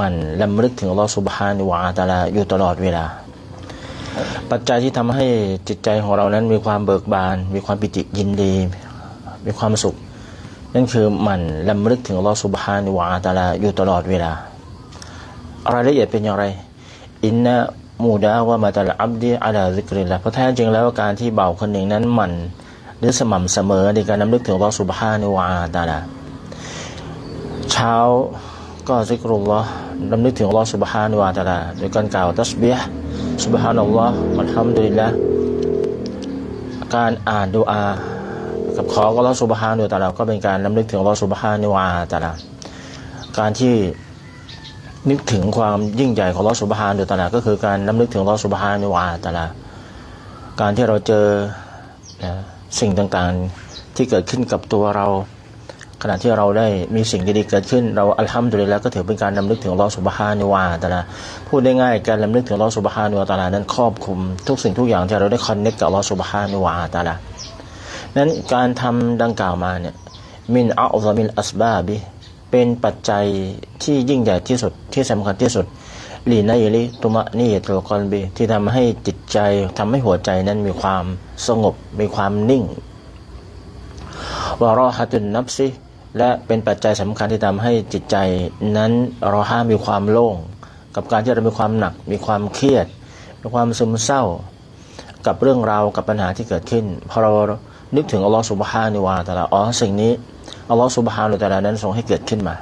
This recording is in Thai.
มันลำลึกถึงอัลลอฮฺสุบฮานิวะตาลาอยู่ตลอดเวลา ปัจจัยที่ทำให้จิตใจของเรานั้นมีความเบิกบาน มีความปิติยินดี มีความสุข นั่นคือมันลำลึกถึงอัลลอฮฺสุบฮานิวะตาลาอยู่ตลอดเวลารายละเอียดเป็นอย่างไร อินนะมูดาวะมาตัลอับดีอาลาซิกริลละเพราะแท้จริงแล้วการที่เบาคนหนึ่งนั้นมันหรือสม่ำเสมอในการนำลึกถึงอัลลอฮฺสุบฮานิวะตาลาเช้า ก็ซิกรุลลอฮ์รำลึกถึงอัลลอฮ์ سبحانه และ تعالى โดยการกล่าวตัสบีฮ์ سبحان อัลลอฮ์อัลฮัมดุลิลละการอ่านดูอา กับขออัลลอฮ์ سبحانه และ تعالى ก็เป็นการรำลึกถึงอัลลอฮ์ سبحانه และ تعالى การที่นึกถึงความยิ่งใหญ่ของอัลลอฮ์ سبحانه และ تعالى ก็คือการรำลึกถึงอัลลอฮ์ سبحانه และ تعالى การที่เราเจอนะสิ่งต่างๆที่เกิดขึ้นกับตัวเรา ขณะที่เราได้มีสิ่งดีๆเกิดขึ้น เราอัลฮัมดุลิลละก็ถือเป็นการนำลึกถึงลอสุบฮานิวาตาลาพูดได้ง่ายการนำลึกถึงลอสุบฮานิวาตาลานั้นครอบคลุมทุกสิ่งทุกอย่างที่เราได้คอนเนคกับลอสุบฮานิวาตาลานั้นการทำดังกล่าวมาเนี่ยมินอัลซามินอัสบาบิเป็นปัจจัยที่ยิ่งใหญ่ที่สุดที่สำคัญที่สุดลีนายลิตุมะนี่ตุลกอนบีที่ทำให้จิตใจทำให้หัวใจนั้นมีความสงบมีความนิ่งวารอฮัตุนนับซิ และเป็นปัจจัยสำคัญที่ทำให้จิตใจนั้นเราห้ามมีความโล่ง กับการที่เรามีความหนัก มีความเครียด มีความซึมเศร้า กับเรื่องราวกับปัญหาที่เกิดขึ้นพอเรานึกถึงอัลลอฮฺสุบฮานิวาตาลาอ๋อสิ่งนี้อัลลอฮฺสุบฮานิวตาลานั้นทรงให้เกิดขึ้นมา